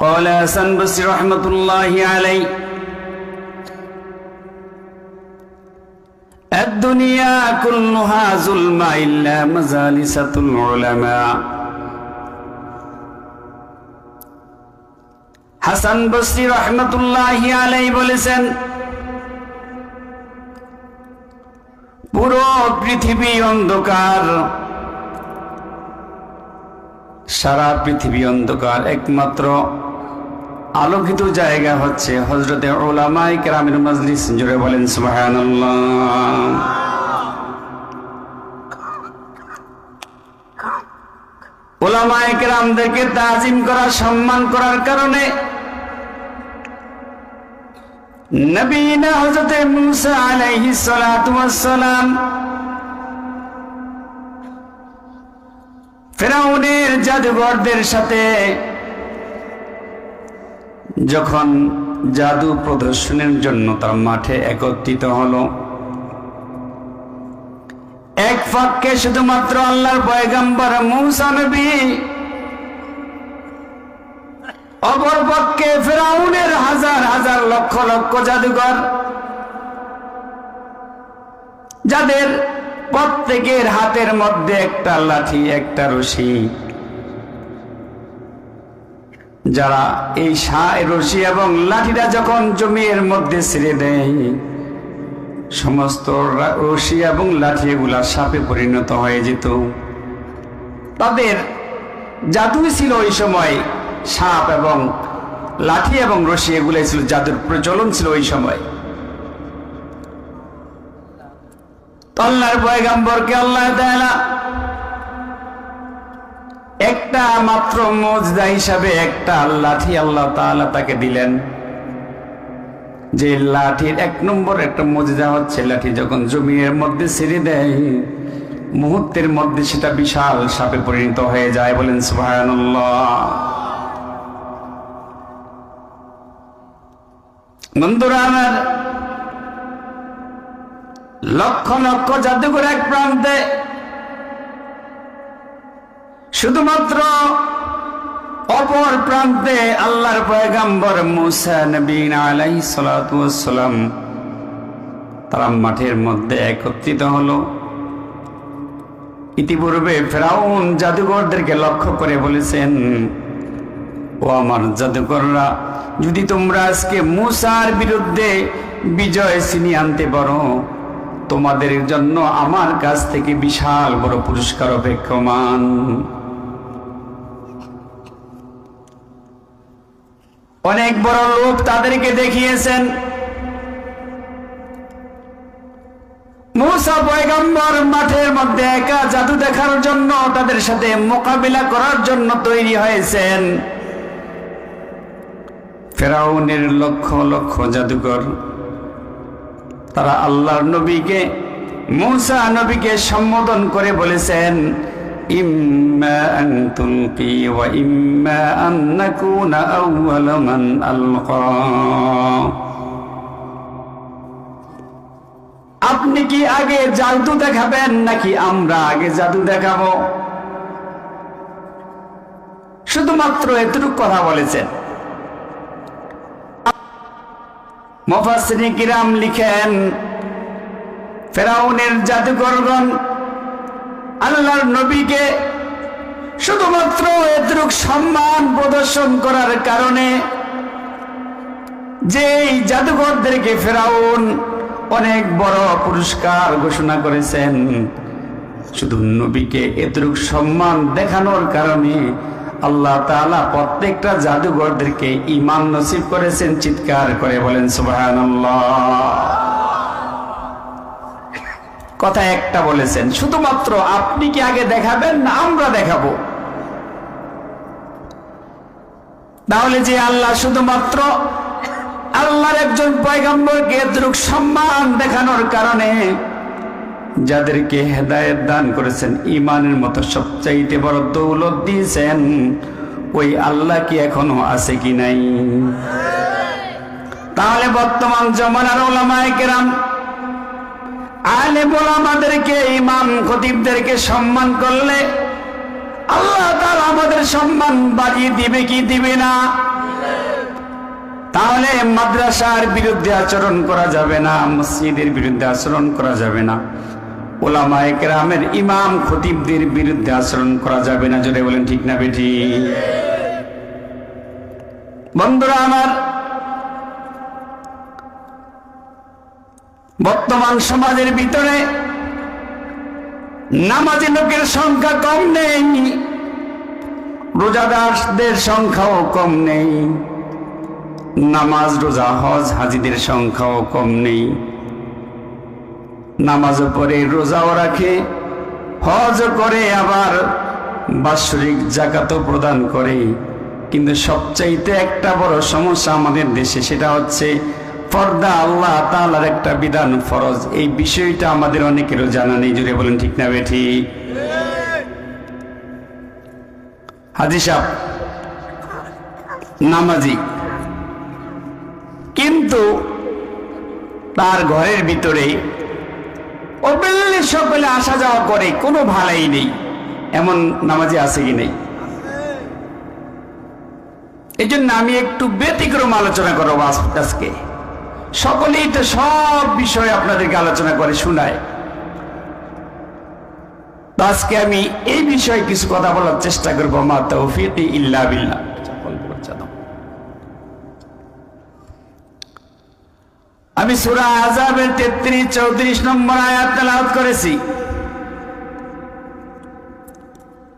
قال حسن بصري رحمة الله عليه الدنيا كلها ظلم إلا مجالسة العلماء হাসান বসরি রহমতুল্লাহ আলাই বলেছেন পুরো পৃথিবী অন্ধকার সারা পৃথিবী অন্ধকার একমাত্র আলোকিত জায়গা হচ্ছে হজরতে ওলামাই কেরামের মজলিস জুড়ে বলেন কেরামদেরকে তাজিম করা, সম্মান করার কারণে নবীনা ফেরাউনের জাদুঘরদের সাথে যখন জাদু প্রদর্শনের জন্য তার মাঠে একত্রিত হলো, এক পক্ষে শুধুমাত্র আল্লাহর পয়গাম্বর মূসা নবী, অপর পক্ষে ফেরাউনের হাজার হাজার লক্ষ লক্ষ জাদুঘর, যাদের প্রত্যেকের হাতের মধ্যে একটা লাঠি, একটা রশি। যারা এই রশি এবং লাঠিটা যখন জমির মধ্যে ছেড়ে দেয়, সমস্ত রশি এবং লাঠি এগুলা সাপে পরিণত হয়ে যেত। তাদের জাদুই ছিল ওই সময় সাপ এবং লাঠি এবং রশি, এগুলাই ছিল জাদুর প্রচলন ছিল ওই সময়। তল্লার আল্লাহর পয়গাম্বরকে আল্লাহ তাআলা একটা মাত্র মজদা হিসাবে একটা লাঠি আল্লাহ তাআলা তাকে দিলেন। যে লাঠির এক নম্বর একটা মজা হচ্ছে লাঠি যখন জমির মধ্যে ছেড়ে দেয়, মুহূর্তের মধ্যে সেটা বিশাল সাপে পরিণত হয়ে যায় বলেন সুবহানাল্লাহ। বন্ধুরা লক্ষ লক্ষ জাদুঘর এক প্রান্তে শুধুমাত্র অপর প্রান্তে আল্লাহর পয়গাম্বর মুসা নবীন আলাই সালাম তারা মাঠের মধ্যে একত্রিত হলো। ইতিপূর্বে ফেরাউন জাদুঘরদেরকে লক্ষ্য করে বলেছেন, ও আমার জাদুকররা, যদি তোমরা আজকে মুসার বিরুদ্ধে বিজয় ছিনিয়ে আনতে পারো, তোমাদের জন্য আমার কাছ থেকে বিশাল বড় পুরস্কার অপেক্ষমান। অনেক বড় লোক তাদেরকে দেখিয়েছেন। মুসা পয়গম্বর মাঠের মধ্যে একা জাদু দেখার জন্য তাদের সাথে মোকাবিলা করার জন্য তৈরি হয়েছেন। ফেরাউনের লক্ষ লক্ষ জাদুকর তারা আল্লাহর নবীকে, মুসা নবীকে সম্বোধন করে বলেছেন আপনি কি আগে জাদু দেখাবেন নাকি আমরা আগে জাদু দেখাবো? শুধুমাত্র এতটুকু কথা বলেছেন। মুফাসসিরিন কিরাম লিখেন, ফেরাউনের জাদুকরগণ আল্লাহর নবীকে শুধুমাত্র এতটুক সম্মান প্রদর্শন করার কারণে যে জাদুঘরদেরকে ফেরাউন অনেক বড় পুরস্কার ঘোষণা করেছেন, শুধু নবীকে এতটুক সম্মান দেখানোর কারণে আল্লাহ তাআলা প্রত্যেকটা জাদুঘরদেরকে ইমান নসিব করেছেন, চিৎকার করে বলেন, সুবহানাল্লাহ। কথা একটা বলেছেন, শুধুমাত্র আপনি কি আগে দেখাবেন না আমরা দেখাবো? তাহলে যে আল্লাহ শুধুমাত্র আল্লাহর একজন পয়গম্বরকে এতটুক সম্মান দেখানোর কারণে যাদেরকে হেদায়েত দান করেছেন ইমানের মতো সবচাইতে বড় দৌলত দিয়েছেন, ওই আল্লাহ কি এখনও আছে কি নাই? তাহলে বর্তমান জমানার ওলামায়ে কেরাম আলে আমাদেরকে, ইমাম খতিবদেরকে সম্মান করলে আল্লাহ তাআলা আমাদের সম্মান বাড়িয়ে দিবে কি দিবে না? তাহলে মাদ্রাসার বিরুদ্ধে আচরণ করা যাবে না, মসজিদের বিরুদ্ধে আচরণ করা যাবে না। ওলামায়ে কেরামের ইমাম খতিবদের বিরুদ্ধে আচরণ করা যাবে না যদি বলেন ঠিক না বেটি বন্ধুরা আমার বর্তমান সমাজের ভিতরে নামাজি লোকের সংখ্যা কম নেই, রোজাদারদের সংখ্যাও কম নেই, নামাজ, রোজা, হজ, হাজিদের সংখ্যাও কম নেই। নামাজও পড়ে, রোজাও রাখে, হজ করে, আবার বাৎসরিক জাকাতও প্রদান করে। কিন্তু সবচাইতে একটা বড় সমস্যা আমাদের দেশে, সেটা হচ্ছে পর্দা আল্লাহ তাআলার একটা বিধান ফরজ। এই বিষয়টা আমাদের অনেকেরও জানা নেই জুড়ে বলেন ঠিক না বেঠি? হাজি সাহ নামাজি। কিন্তু তার ঘরের ভিতরে ওপেনলি সকলে আসা যাওয়া করে, কোনো ভালাই নেই। এমন নামাজি আছে কি নেই? এই জন্য আমি একটু ব্যতিক্রম আলোচনা করব আজ- আজকে। সকলেই তো সব বিষয়ে আপনাদেরকে আলোচনা করে, শোনায়। আজকে আমি এই বিষয়ে কিছু কথা বলার চেষ্টা করব। তৌফিক ইল্লা দাও। আমি সুরা আজাবের তেত্রিশ, চৌত্রিশ নম্বর আয়াত করেছি।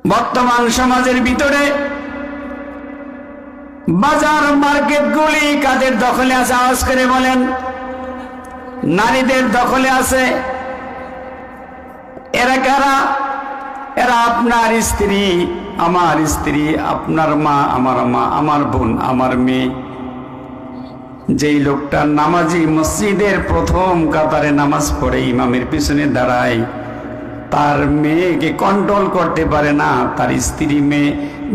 বর্তমান সমাজের ভিতরে বাজার মার্কেটগুলি কাদের দখলে আছে? আওয়াজ করে বলেন। নারীদের দখলে আছে। এরা কারা? এরা আপনার স্ত্রী, আমার স্ত্রী, আপনার মা, আমার মা, আমার বোন, আমার মেয়ে। যেই লোকটা নামাজি মসজিদের প্রথম কাতারে নামাজ পড়ে ইমামের পিছনে দাঁড়ায়। তার মেয়েকে কন্ট্রোল করতে পারে না, তার স্ত্রী মেয়ে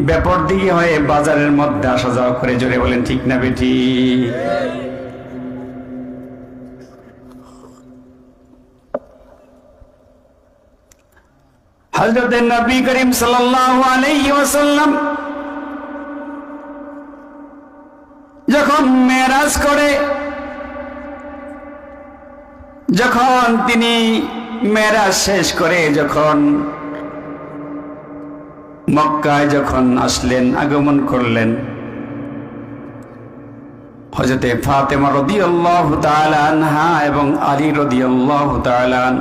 ব্যাপার দিকে হয়ে বাজারের মধ্যে আসা যাওয়া করে। জোরে বলেন, ঠিক না বেটি? হজরত নবী করিম আলাইহি যখন মেরাজ করে, যখন তিনি মেরাজ শেষ করে যখন মক্কায় যখন আসলেন, আগমন করলেন হজরতে ফাতেমা রদিয়াল্লাহু তাআলা আনহা এবং আলী তাআলা আন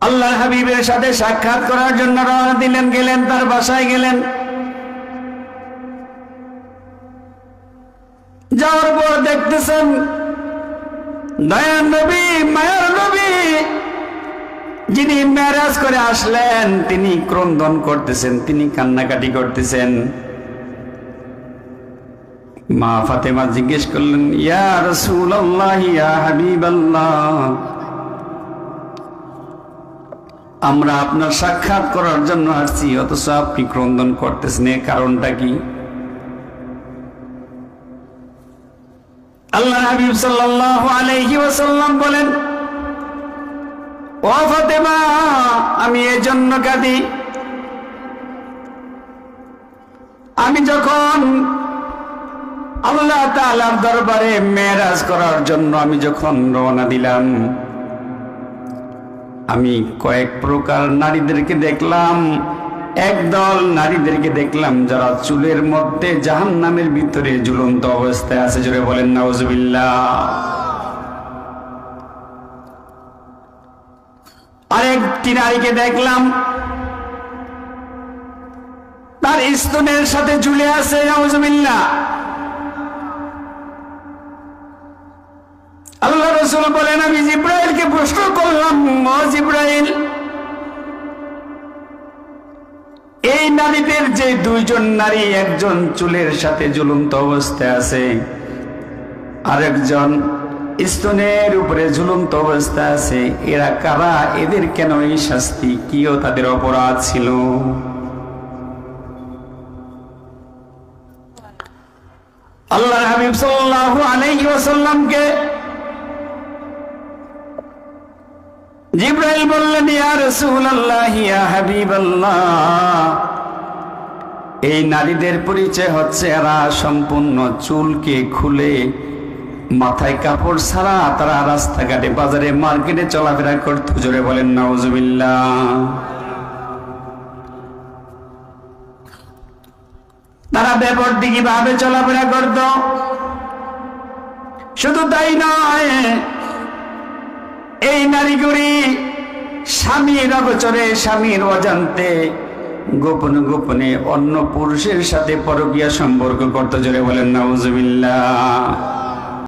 আল্লাহ হাবিবের সাথে সাক্ষাৎ করার জন্য রওনা দিলেন, গেলেন, তার বাসায় গেলেন। যাওয়ার পর দেখতেছেন দয়ার নবী মায়ার নবী। যিনি ম্যারাজ করে আসলেন, তিনি ক্রন্দন করতেছেন, তিনি কান্নাকাটি করতেছেন। মা ফাতেমা জিজ্ঞেস করলেন, ইয়া রাসূলুল্লাহ, ইয়া হাবিবাল্লাহ, আমরা আপনার সাক্ষাৎ করার জন্য আসছি, অথচ আপনি ক্রন্দন করতেছেন এর কারণটা কি? হাবিব সাল্লাল্লাহু আলাইহি ওয়াসাল্লাম বলেন, ও ফাতেমা, আমি এজন্য কাঁদি। আমি যখন আল্লাহ তাআলার দরবারে মেরাজ করার জন্য আমি যখন রওনা দিলাম, আমি কয়েক প্রকার নারীদেরকে দেখলাম। একদল নারীদেরকে দেখলাম যারা চুলের মধ্যে জাহান নামের ভিতরে ঝুলন্ত অবস্থায় আছে। জোরে বলেন, নাউজুবিল্লাহ। আরেকটি নারীকে দেখলাম, তার স্তনের সাথে ঝুলে আছে, নাউজুবিল্লাহ। আল্লাহ রসুল বলেন, আমি জিব্রাইলকে প্রশ্ন করলাম জিব্রাইল এই নারীদের যে দুইজন নারী একজন চুলের সাথে ঝুলন্ত অবস্থায় আছে, আরেকজন স্তনের উপরে ঝুলন্ত অবস্থায় আছে, এরা কারা? এদের কেন এই শাস্তি? কিও তাদের অপরাধ ছিল? আল্লাহ হাবিব সাল্লাল্লাহু আলাইহি ওয়াসাল্লামকে জিব্রাইল বললেন, ইয়া রাসূলুল্লাহ, ইয়া হাবিবাল্লাহ। এই নারীদের পরিচয় হচ্ছে, এরা সম্পূর্ণ চুলকে খুলে মাথায় কাপড় ছাড়া তারা রাস্তাঘাটে, বাজারে, মার্কেটে চলাফেরা করত। জোরে বলেন, নাউজুবিল্লাহ। তারা ব্যাপার দিকে ভাবে চলাফেরা করত। শুধু তাই নয় এই নারীগুলি স্বামীর অগচরে স্বামীর অজান্তে। গোপনে গোপনে অন্য পুরুষের সাথে পরকীয় সম্পর্ক করতে জোরে বলেন, নাউজুবিল্লাহ।